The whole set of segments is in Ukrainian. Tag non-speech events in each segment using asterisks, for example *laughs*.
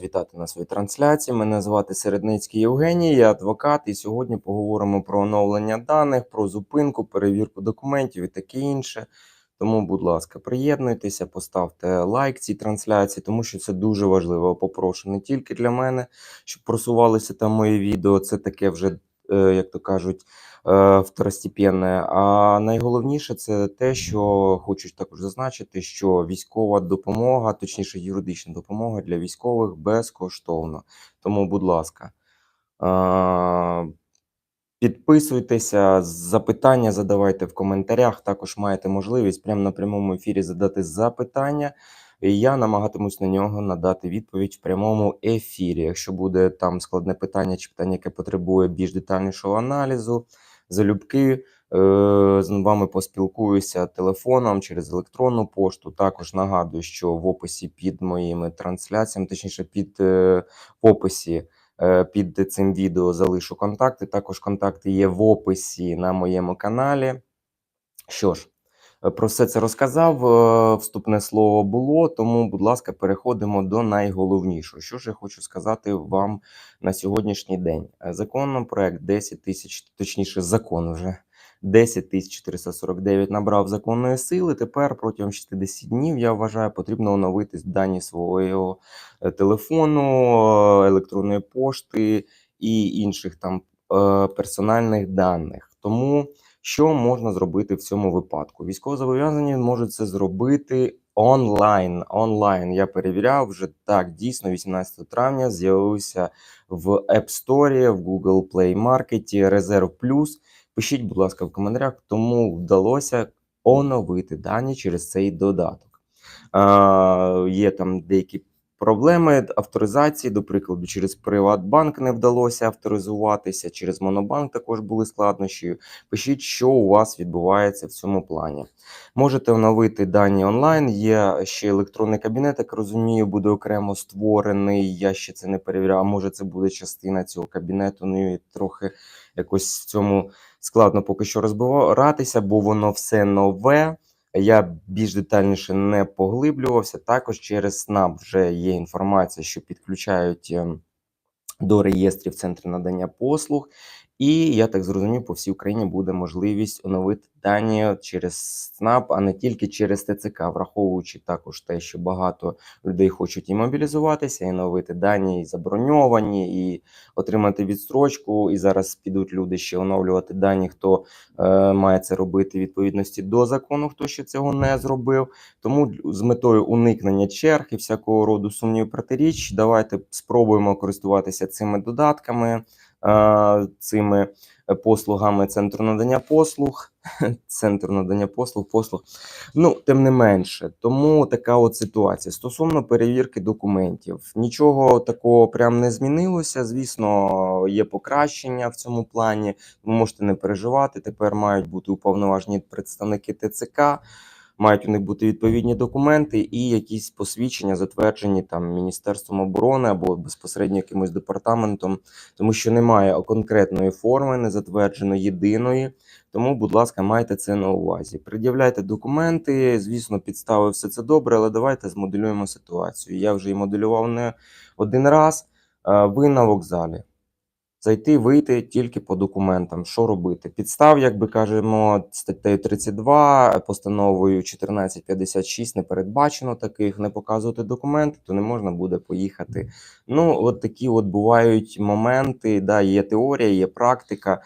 Вітати на своїй трансляції. Мене звати Середницький Євгеній, я адвокат, і сьогодні поговоримо про оновлення даних, про зупинку, перевірку документів і таке інше. Тому, будь ласка, приєднуйтеся, поставте лайк цій трансляції, тому що це дуже важливо. Попрошу не тільки для мене, щоб просувалися там мої відео. Це таке вже, як то кажуть, е, второстепенне. А найголовніше це те, що хочу також зазначити, що військова допомога, точніше, юридична допомога для військових безкоштовна. Тому, будь ласка. е, Підписуйтеся, запитання задавайте в коментарях. Також маєте можливість прямо на прямому ефірі задати запитання. Я намагатимусь на нього надати відповідь в прямому ефірі. Якщо буде там складне питання чи питання, яке потребує більш детальнішого аналізу, залюбки е, з вами поспілкуюся телефоном через електронну пошту. Також нагадую, що в описі під моїми трансляціями, точніше, під е, в описі. Е, Під цим відео залишу контакти. Також контакти є в описі на моєму каналі. Що ж, про все це розказав. е, Вступне слово було, тому, будь ласка, переходимо до найголовнішого. Що ж я хочу сказати вам на сьогоднішній день? Е, Законопроект 10 тисяч, точніше, закон вже 10 449 набрав законної сили. Тепер протягом 60 днів я вважаю, потрібно оновити дані свого е, телефону, електронної пошти і інших там персональних даних. Тому що можна зробити в цьому випадку? Військовозобов'язані можуть це зробити онлайн. Онлайн я перевіряв вже так. Дійсно, 18 травня з'явився в App Store, в Google Play Market Резерв Плюс. Пишіть, будь ласка, в коментарях, тому вдалося оновити дані через цей додаток. Е, є там деякі проблеми авторизації, до прикладу, через Приватбанк не вдалося авторизуватися, через Монобанк також були складнощі. Пишіть, що у вас відбувається в цьому плані. Можете оновити дані онлайн. Є ще електронний кабінет, як розумію, буде окремо створений. Я ще це не перевіряв. а Може, це буде частина цього кабінету. Ну і трохи якось в цьому складно поки що розбиратися, бо воно все нове. Я більш детальніше не поглиблювався. Також через СНАП вже є інформація, що підключають ем, до реєстрів центри надання послуг. І я так зрозумів, по всій Україні буде можливість оновити дані через СНАП, а не тільки через ТЦК, враховуючи також те, що багато людей хочуть і мобілізуватися, і оновити дані, і заброньовані, і отримати відстрочку. І зараз підуть люди ще оновлювати дані, хто е, має це робити відповідності до закону, хто ще цього не зробив. Тому з метою уникнення черг і всякого роду сумнів протиріч, давайте спробуємо користуватися цими додатками, цими послугами центру надання послуг. *laughs* Центр надання послуг, послуг. Ну, тим не менше, тому така от ситуація. Стосовно перевірки документів, нічого такого прям не змінилося. Звісно, є покращення в цьому плані. Ви можете не переживати. Тепер мають бути уповноважені представники ТЦК. Мають у них бути відповідні документи і якісь посвідчення, затверджені там Міністерством оборони або безпосередньо якимось департаментом, тому що немає конкретної форми, не затверджено єдиної. Тому, будь ласка, майте це на увазі. Пред'являйте документи. Звісно, підстави все це добре, але давайте змоделюємо ситуацію. Я вже її моделював не один раз. Ви на вокзалі. Зайти, вийти тільки по документам. Що робити? Підстав, як би кажемо, статтею 32, постановою 1456 не передбачено таких, не показувати документи, то не можна буде поїхати. Ну, от такі от бувають моменти. Да, Є теорія, є практика.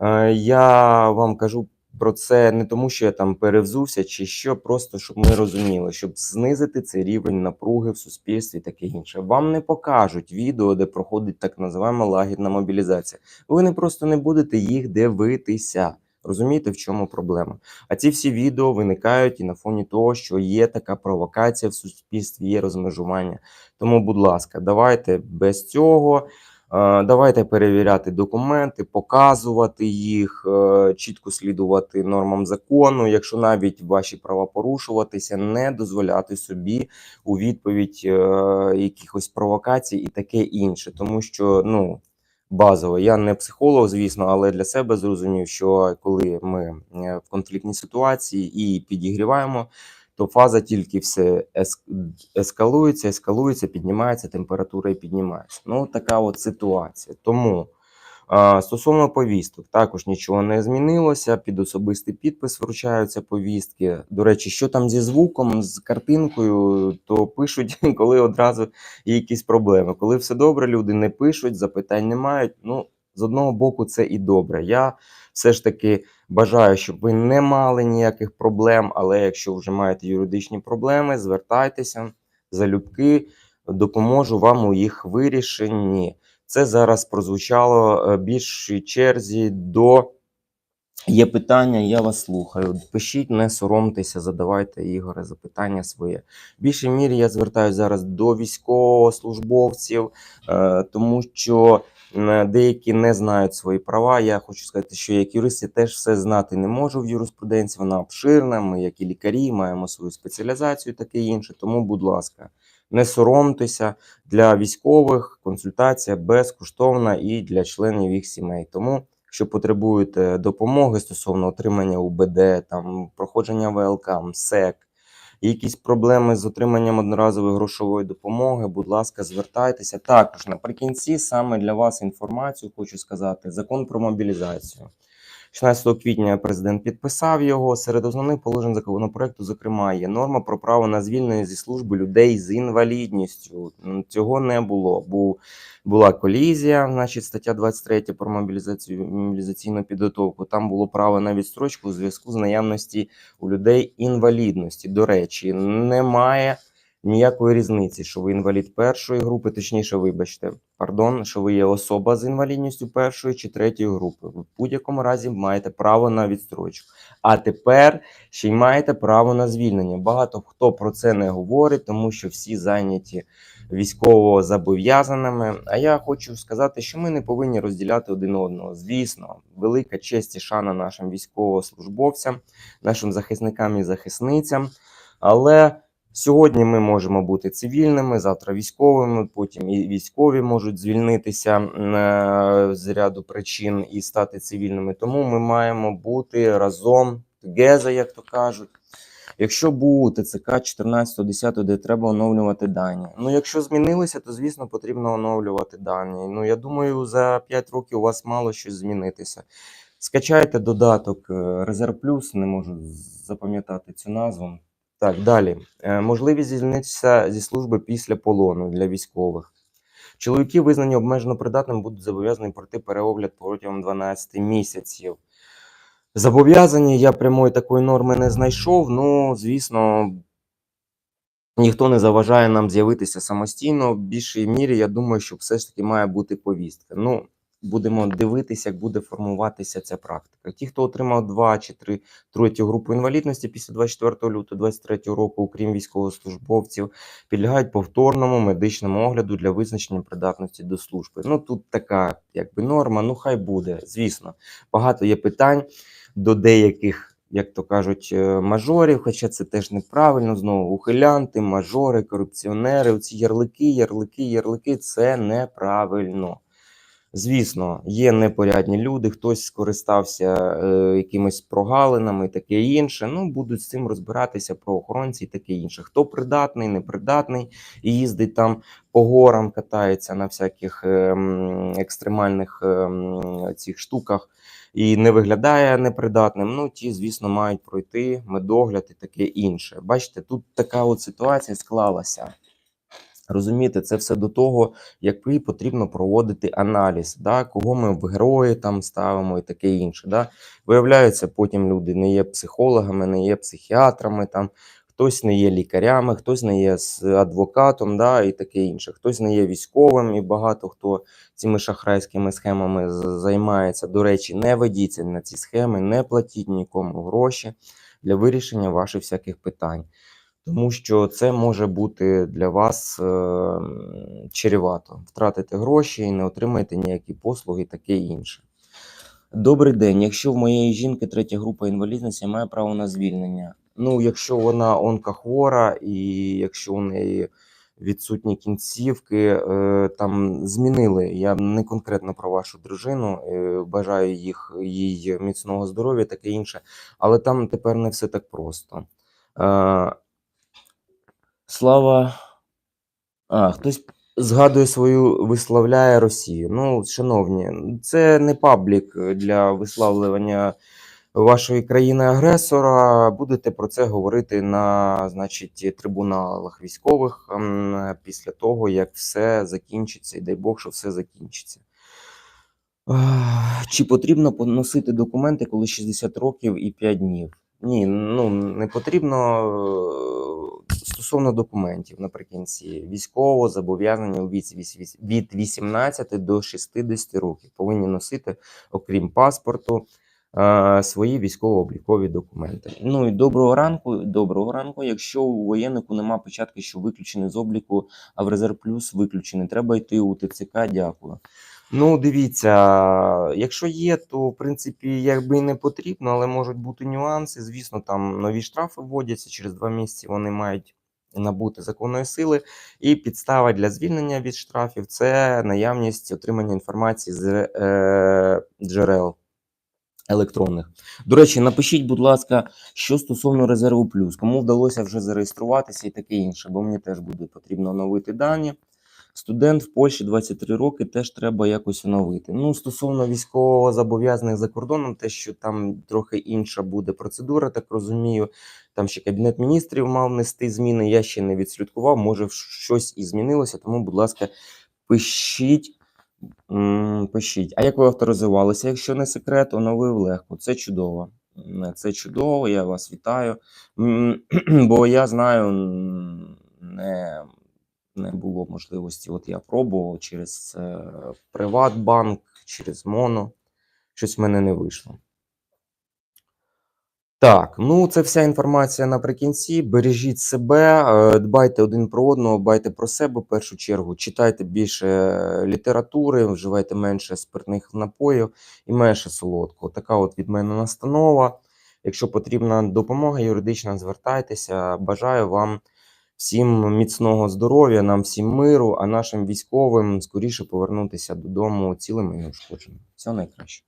Е, Я вам кажу про це не тому, що я там перевзувся, чи що, просто щоб ми розуміли, щоб знизити цей рівень напруги в суспільстві, таке інше. Вам не покажуть відео, де проходить так називаємо лагідна мобілізація. Ви не просто не будете їх дивитися. Розумієте, в чому проблема? А ці всі відео виникають і на фоні того, що є така провокація в суспільстві, є розмежування. Тому, будь ласка, давайте без цього. Е, Давайте перевіряти документи, показувати їх, е, чітко слідувати нормам закону. Якщо навіть ваші права порушуватися, не дозволяти собі у відповідь е, якихось провокацій і таке інше, тому що ну. Базово, я не психолог, звісно, але для себе зрозумів, що коли ми в конфліктній ситуації і підігріваємо, то фаза тільки все ескалується, ескалується, піднімається, температура і піднімається. Ну, така от ситуація. Тому стосовно повісток, також нічого не змінилося. Під особистий підпис вручаються повістки. До речі, що там зі звуком, з картинкою, то пишуть, *laughs* коли одразу є якісь проблеми. Коли все добре, люди не пишуть, запитань не мають. Ну, з одного боку, це і добре. Я все ж таки бажаю, щоб ви не мали ніяких проблем, але якщо вже маєте юридичні проблеми, звертайтеся залюбки, допоможу вам у їх вирішенні. Це зараз прозвучало е, більшій черзі до. Є питання, я вас слухаю. Пишіть, не соромтеся, задавайте Ігоре запитання своє. В більшій мірі я звертаюся зараз до військовослужбовців, е, тому що деякі не знають свої права. Я хочу сказати, що як юрист я теж все знати не можу в юриспруденції. Вона обширна. Ми, як і лікарі, маємо свою спеціалізацію, таке інше. Тому, будь ласка, не соромтеся для військових. Консультація безкоштовна і для членів їх сімей. Тому. Якщо потребуєте допомоги стосовно отримання УБД, там проходження ВЛК, МСЕК, якісь проблеми з отриманням одноразової грошової допомоги, будь ласка, звертайтеся. Також наприкінці саме для вас інформацію хочу сказати: закон про мобілізацію. 16 квітня президент підписав його. Серед основних положень законопроекту, зокрема, є норма про право на звільнення зі служби людей з інвалідністю. Цього не було. Був була колізія, значить, стаття 23 про мобілізацію мобілізаційну підготовку. Там було право на відстрочку у зв'язку з наявності у людей інвалідності. До речі, немає ніякої різниці, що ви інвалід першої групи, точніше, вибачте, пардон, що ви є особа з інвалідністю першої чи третьої групи. Ви в будь-якому разі маєте право на відстрочку. А тепер ще й маєте право на звільнення. Багато хто про це не говорить, тому що всі зайняті військово зобов'язаними. А я хочу сказати, що ми не повинні розділяти один одного. Звісно, велика честь і шана нашим військовослужбовцям, нашим захисникам і захисницям. Але сьогодні ми можемо бути цивільними, завтра військовими, потім і військові можуть звільнитися е, з ряду причин і стати цивільними. Тому ми маємо бути разом, together, як то кажуть. Якщо був ТЦК 14.10, де треба оновлювати дані. Ну, якщо змінилося, то звісно потрібно оновлювати дані. Ну, я думаю, за 5 років у вас мало щось змінитися. Скачайте додаток е, Резерв Плюс, не можу запам'ятати цю назву. Так, далі. Е, Можливість звільнитися зі служби після полону для військових. Чоловіки, визнані обмежено придатними, будуть зобов'язані пройти переогляд протягом 12 місяців. Зобов'язані я прямої такої норми не знайшов. Ну, звісно, ніхто не заважає нам з'явитися самостійно. В більшій мірі, я думаю, що все ж таки має бути повістка. Ну, будемо дивитися, як буде формуватися ця практика. Ті, хто отримав 2 чи 3 третю групу інвалідності після 24 лютого 2023 року, окрім військовослужбовців, підлягають повторному медичному огляду для визначення придатності до служби. Ну тут така якби норма. Ну хай буде. Звісно, багато є питань до деяких. Як то кажуть, е, мажорів, хоча це теж неправильно, знову ухилянти, мажори, корупціонери, оці ярлики, ярлики, ярлики це неправильно. Звісно, є непорядні люди, хтось скористався е, якимись прогалинами таке інше. Ну, будуть з цим розбиратися правоохоронці і таке інше. Хто придатний, непридатний і їздить там по горам, катається на всяких е, екстремальних е, цих штуках і не виглядає непридатним. Ну, ті, звісно, мають пройти медогляд і таке інше. Бачите, тут така от ситуація склалася. Розумієте, це все до того, який потрібно проводити аналіз, да, кого ми в герої там ставимо і таке інше. Да. Виявляється, потім люди не є психологами, не є психіатрами, там, хтось не є лікарями, хтось не є адвокатом, да, і таке інше, хтось не є військовим, і багато хто цими шахрайськими схемами займається. До речі, не ведіться на ці схеми, не платіть нікому гроші для вирішення ваших всяких питань. Тому що це може бути для вас е, м, чревато. Втратите гроші і не отримаєте ніякі послуги, таке інше. Добрий день. Якщо в моєї жінки третя група інвалідності, я маю право на звільнення. Ну, якщо вона онкохвора і якщо у неї відсутні кінцівки, е, там змінили. Я не конкретно про вашу дружину, е, бажаю їх їй міцного здоров'я, таке інше, але там тепер не все так просто. Е, Слава. А, хтось згадує свою, висловляє Росію. Ну, шановні, це не паблік для висловлювання вашої країни-агресора. Будете про це говорити на, значить, трибуналах військових після того, як все закінчиться, і дай Бог, що все закінчиться. Чи потрібно поносити документи, коли 60 років і 5 днів? Ні, ну не потрібно е, стосовно документів наприкінці. Військово зобов'язані у віці від 18 до 60 років повинні носити, окрім паспорту, е, свої військово-облікові документи. Ну і доброго ранку. Доброго ранку. Якщо у воєннику нема початку, що виключений з обліку, а в резерв плюс виключений, треба йти у ТЦК. Дякую. Ну, дивіться, якщо є, то в принципі якби і не потрібно, але можуть бути нюанси. Звісно, там нові штрафи вводяться через два місяці. Вони мають набути законної сили. І підстава для звільнення від штрафів це наявність отримання інформації з е, джерел електронних. До речі, напишіть, будь ласка, що стосовно резерву плюс, кому вдалося вже зареєструватися і таке інше, бо мені теж буде потрібно оновити дані. Студент в Польщі 23 роки теж треба якось оновити. Ну, стосовно військово зобов'язаних за кордоном, те, що там трохи інша буде процедура, так розумію. Там ще кабінет міністрів мав нести зміни. Я ще не відслідкував. Може, щось і змінилося. Тому, будь ласка, пишіть. Пишіть. А як ви авторизувалися? Якщо не секрет, оновив легко. Це чудово. Це чудово, я вас вітаю. *clears throat* Бо я знаю, не, не було можливості. От я пробував через е, Приватбанк, через Моно. Щось в мене не вийшло. Так, ну це вся інформація наприкінці. Бережіть себе, е, дбайте один про одного, дбайте про себе в першу чергу. Читайте більше е, літератури, вживайте менше спиртних напоїв і менше солодкого. Така от від мене настанова. Якщо потрібна допомога юридична, звертайтеся. Бажаю вам всім міцного здоров'я, нам всім миру, а нашим військовим скоріше повернутися додому цілими і неушкодженими. Всього найкраще.